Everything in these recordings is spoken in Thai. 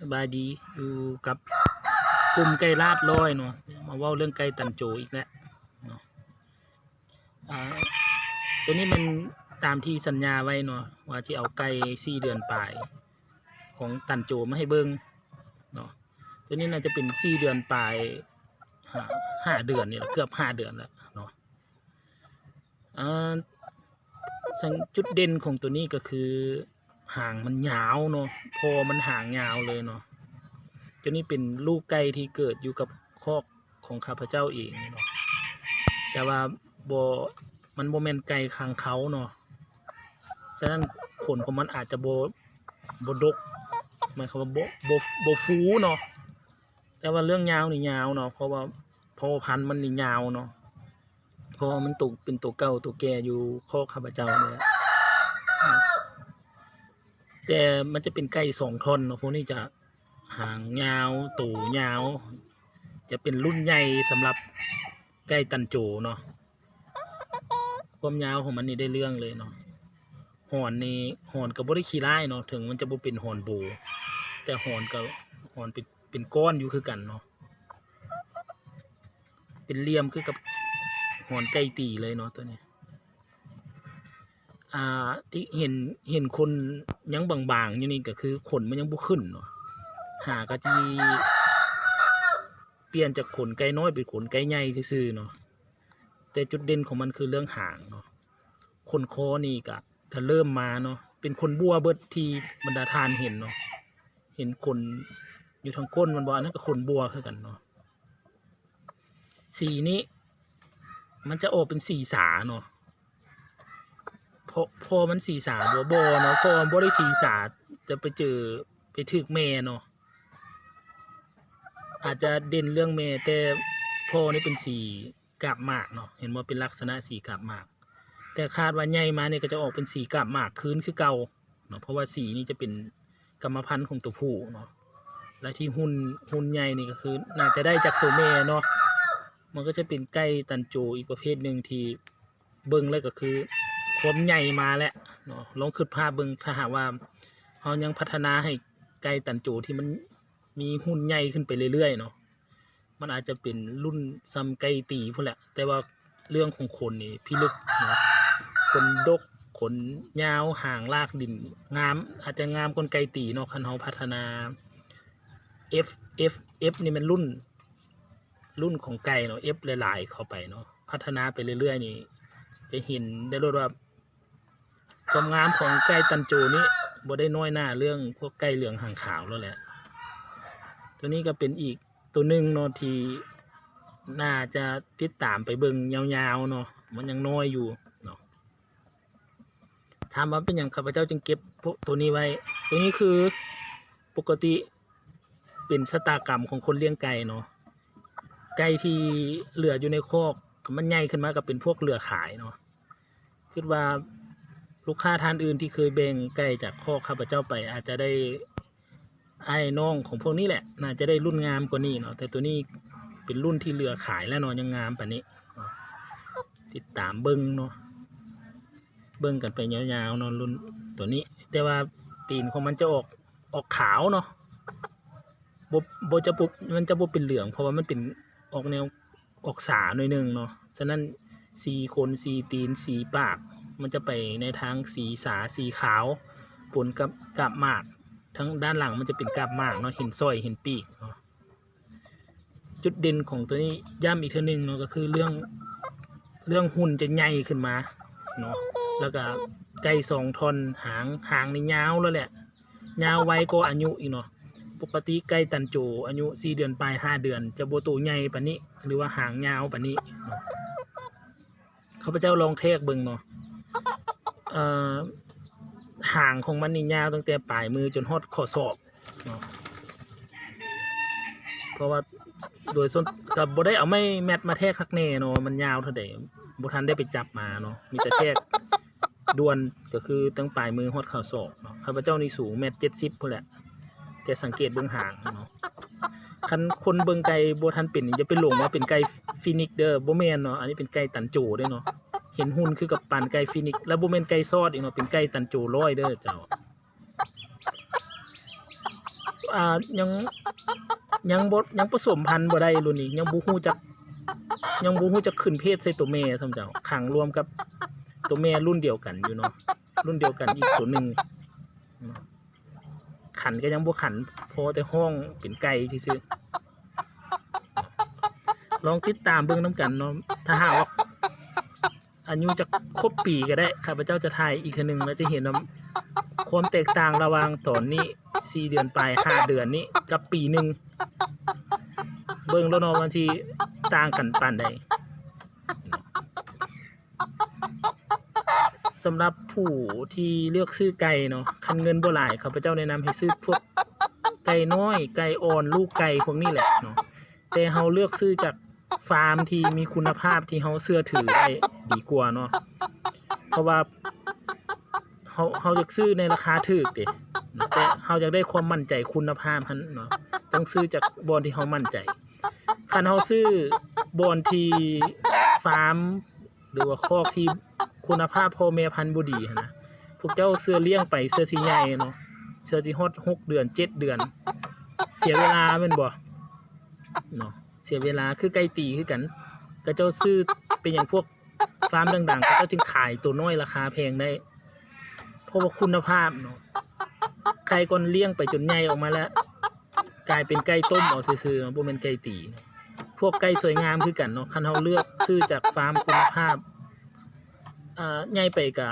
สบายดีอยู่กับกลุ่มไก่ลาดร้อยเนาะมาว้าเรื่องไก่ตันโจอีกแล้วเนาะตัวนี้มันตามที่สัญญาไว้เนาะว่าจะเอาไก่สี่เดือนปลาย ของตันโจมาให้เบิ้งเนาะตัวนี้น่าจะเป็นสี่เดือนปลายห้าเดือนนี่แหละเกือบห้าเดือนแล้วเนาะอ่าสังจุดเด่นของตัวนี้ก็คือ ห่างมันยาวเนาะพอมันห่างยาวเลยเนาะตัวนี้เป็นลูกไก่ที่เกิดอยู่กับคอกของข้าพเจ้าเองเนาะแต่ว่าบมันโบแมนไก่คางเขาเนาะฉะนั้นขนของมันอาจจะโบโบดกหมายความว่าโบโบโบฟูเนาะแต่ว่าเรื่องยาวนี่ยาวเนาะเพราะว่าพอพันมันนี่ยาวเนาะพราะว่ามันตกเป็นตัวเก่าตัวแก่อยู่คอกข้าพเจ้าเนี่ย แต่มันจะเป็นไก่สองทอนเนาะพวกนี้จะหางยาวตูยาว จะเป็นรุ่นใหญ่สำหรับไก่ตันโจเนาะความยาวของมันนี่ได้เรื่องเลยเนาะหอนนี่หอนกับบริขี้ร้ายเนาะถึงมันจะบ่เป็นหอนโบแต่หอนกับหอนเป็นเป็นก้อนอยู่คือกันเนาะเป็นเหลี่ยมคือกับหอนไก่ตีเลยเนาะตัวนี้ อ่าที่เห็นเห็นคนยังบางๆอยู่นี่ก็คือขนมันยังบ่ขึ้นเนาะหากะจีเปลี่ยนจากขนไก่น้อยเป็นขนไก่ใหญ่ซื่อเนาะแต่จุดเด่นของมันคือเรื่องหางเนาะขนคอนี่ก็ถ้าเริ่มมาเนาะเป็นคนบัวเบิดที่บรรดาทานเห็นเนาะเห็นขนอยู่ทางก้นมันบ่อันนั้นก็ขนบัวคือกันเนาะสีนี้ มันจะออกเป็นสีสาเนาะ พอพอมันสีสาบัวบอเนาะพอมันบ่ได้สีสาจะไปเจอไปถึกแม่เนาะอาจจะเด่นเรื่องแม่แต่พอนี่เป็นสีกาบหมากเนาะเห็นว่าเป็นลักษณะสีกาบหมาก แต่คาดว่าใหญ่มาเนี่ยก็จะออกเป็นสีกาบหมากคืนคือเก่าเนาะเพราะว่าสีนี้จะเป็นกรรมพันธุ์ของตัวผู้เนาะและที่หุ่นหุ่นใหญ่นี่ก็คือ น่าจะได้จากตัวแม่เนาะมันก็จะเป็นไก่ตันโจอีกประเภทหนึ่งที่เบิ่งแล้วก็คือ ความใหญ่มาแล้วเนาะลองคิดภาพเบิ่งถ้าหากว่าเรายังพัฒนาให้ไก่ตันโจที่มันมีหุ่นใหญ่ขึ้นไปเรื่อยๆเนาะมันอาจจะเป็นรุ่นซัมไก่ตีพุ่นแหละ แต่ว่าเรื่องของขนนี่พิลึกนะขนดกขนยาวห่างลากดินงาม อาจจะงามกว่าไก่ตีเนาะคันเราพัฒนา F F F นี่มันรุ่น รุ่นของไก่เนาะ F หลายๆเข้าไปเนาะพัฒนาไปเรื่อยๆนี่ จะเห็นได้รดว่า ความงามของไก่ตันโจนี่บ่ได้น้อยหน้าเรื่องพวกไก่เหลืองหางขาวแล้วแหละ ตัวนี้ก็เป็นอีกตัวหนึ่งเนาะที่น่าจะติดตามไปเบิ่งยาวๆเนาะมันยังน้อยอยู่เนาะถามว่าเป็นอย่างข้าพเจ้าจึงเก็บพวกตัวนี้ไว้ ตัวนี้คือปกติเป็นชะตากรรมของคนเลี้ยงไก่เนาะไก่ที่เหลืออยู่ในคอกมันใหญ่ขึ้นมากับเป็นพวกเรือขายเนาะคิดว่า ลูกค้าท่านอื่นที่เคยแบ่งไก่จากข้อข้าพเจ้าไป อาจจะได้ไอ้น้องของพวกนี้แหละ น่าจะได้รุ่นงามกว่านี้เนาะแต่ตัวนี้เป็นรุ่นที่เรือขายแล้วเนาะยังงามป่านนี้ติดตามเบิ้งเนาะเบิ้งกันไปยาวๆเนาะรุ่นตัวนี้ แต่ว่าตีนของมันจะออกออกขาวเนาะบบบจะบุบมันจะบุเป็นเหลือง เพราะว่ามันเป็นออกแนวออกสาหน่อยหนึ่งเนาะฉะนั้นสีขนสีตีนสีปาก มันจะไปในทางสีสาสีขาวปนกับกาบหมาก ทั้งด้านหลังมันจะเป็นกาบหมากเนาะเห็นสร้อยเห็นปีกเนาะจุดเด่นของตัวนี้ย้ำอีกเทีนึงเนาะก็คือเรื่องเรื่องหุ่นจะใหญ่ขึ้นมาเนาะแล้วก็ไก่สองทอนหางหางในยาวแล้วแหละยาวไวก็อายุอีกเนาะปกติไก่ตันโจอายุสี่เดือนปลายห้าเดือน จะโบโตใหญ่ปานนี้ หรือว่าหางยาวปานนี้เนาะข้าพเจ้าลองเทกเบิ่งเนาะ ห่างของมันนี่ยาวตั้งแต่ปลายมือจนฮอดข้อศอกเพราะว่าโดยส่วนกับบได้เอาไม่แมทมาแทกคักแน่เนาะมันยาวเท่าใดบ่ทันได้ไปจับมาเนาะมีแต่แทกดวนก็คือตั้งปลายมือฮอดข้อศอกเนาะข้าพเจ้านี่สูงเมตรเจ็ดสิบพุ่นแหละ แต่สังเกตเบื้องห่างเนาะคันคนเบิ่งไก่โบทันเป็นจะไปหลงว่าเป็นไก่ฟินิกซ์เด้อโบแมนเนาะอันนี้เป็นไก่ตันโจด้อเนาะ เห็นหุ่นคือกับปานไก่ฟินิกแล้วโบแมนไก่ซอดอีกเนาะเป็นไก่ตันโจร้อยเด้อเจ้าอ่ายังยังบ่ยังผสมพันธุ์บ่ได้รุ่นนี้ยังบ่ฮู้จักยังบ่ฮู้จักขึ้นเพศใส่ตัวแม่ซ้ำเจ้าขังรวมกับตัวแม่รุ่นเดียวกันอยู่เนาะรุ่นเดียวกันอีกตัวหนึ่งขันก็ยังบ่ขันพอแต่ห้องเป็นไก่ซื่อลองติดตามเบิ่งนํกันเนาะถ้าหากว่า อายุจะครบปีก็ได้ข้าพเจ้าจะถ่ายอีกเทีนึงแล้วจะเห็นว่าความแตกต่างระหว่างตอนนี้สี่เดือนปลายห้าเดือนนี้กับปีหนึ่งเบิ่งแล้วเนาะมันสิต่างกันปานใดสำหรับผู้ที่เลือกซื้อไก่เนาะคันเงินบ่หลายข้าพเจ้าแนะนำให้ซื้อพวกไก่น้อยไก่อ่อนลูกไก่พวกนี้แหละเนาะแต่เฮาเลือกซื้อจาก ฟาร์มที่มีคุณภาพที่เฮาเชื่อถือได้ดีกว่าเนาะเพราะว่าเขาเขาอยากซื้อในราคาถูกเด้แต่เขาอยากได้ความมั่นใจคุณภาพพันเนาะต้องซื้อจากบอนที่เขามั่นใจคันเขาซื้อบอนที่ฟาร์ม หรือว่าคอกที่คุณภาพพ่อแม่พันธุ์บ่ดีนะพวกเจ้าเสื้อเลี้ยงไปเสื้อสีใหญ่เนาะเสื้อสีฮอดหกเดือนเจ็ดเดือน เสียเวลาแม่นบ่เนาะ เสียเวลาคือไก่ตีคือกันก็เจ้าซื้อเป็นอย่างพวกฟาร์มดังๆก็เจ้าจึงขายตัวน้อยราคาแพงได้ เพราะว่าคุณภาพเนาะไก่ก่อนเลี้ยงไปจนใหญ่ออกมาแล้ว กลายเป็นไก่ต้มเอาซื่อๆเนาะบ่แม่นไก่ตี พวกไก่สวยงามคือกันเนาะคันเฮาเลือกซื้อจากฟาร์มคุณภาพอ่าใหญ่ไปก็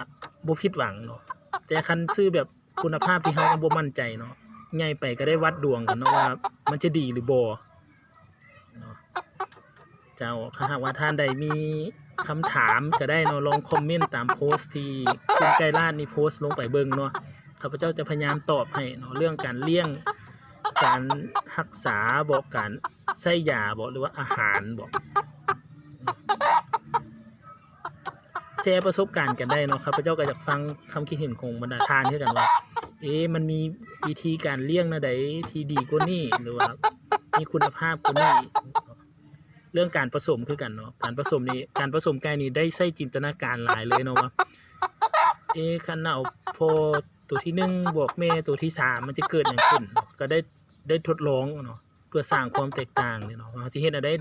บ่ผิดหวังเนาะแต่คันซื้อแบบคุณภาพที่เฮาบ่มั่นใจเนาะใหญ่ไปก็ได้วัดดวงกันเนาะว่ามันจะดีหรือบ่ เจ้าถ้าหากว่าท่านใดมีคำถามก็ได้เนาะลองคอมเมนต์ตามโพสต์ที่คุณไกรลาดนี่โพสต์ลงไปเบิ่งเนาะข้าพเจ้าจะพยายามตอบให้เนาะเรื่องการเลี้ยง การรักษาบอกการใช้ยาบอกหรือว่าอาหารบอกแชร์ประสบการณ์กันได้เนาะครับพเจ้าก็อยากฟังคำคิดเห็นของบรรดาทานด้วยกันว่า เอ๊ะมันมีวิธีการเลี้ยงนะใดที่ดีกว่านี้หรือว่ามีคุณภาพกว่านี้ เรื่องการผสมคือกันเนาะการผสมนี่การผสมไก่นี่ได้ใช้จินตนาการหลายเลยเนาะว่าเอ๊ะคันเอาพอตัวที่หนึ่งบวกแม่ตัวที่สามมันจะเกิดอย่างขึ้นเนก็ได้ได้ทดลองเนาะเพื่อสร้างความแตกต่างเนาะว่าสิเฮ็ดให้ได้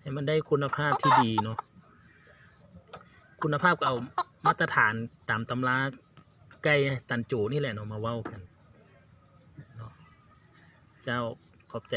ให้มันได้คุณภาพที่ดีเนาะคุณภาพก็เอามาตรฐานตามตำราไก่ตันโจนี่แหละเนาะมาเว้ากันเนาะเจ้าขอบใจ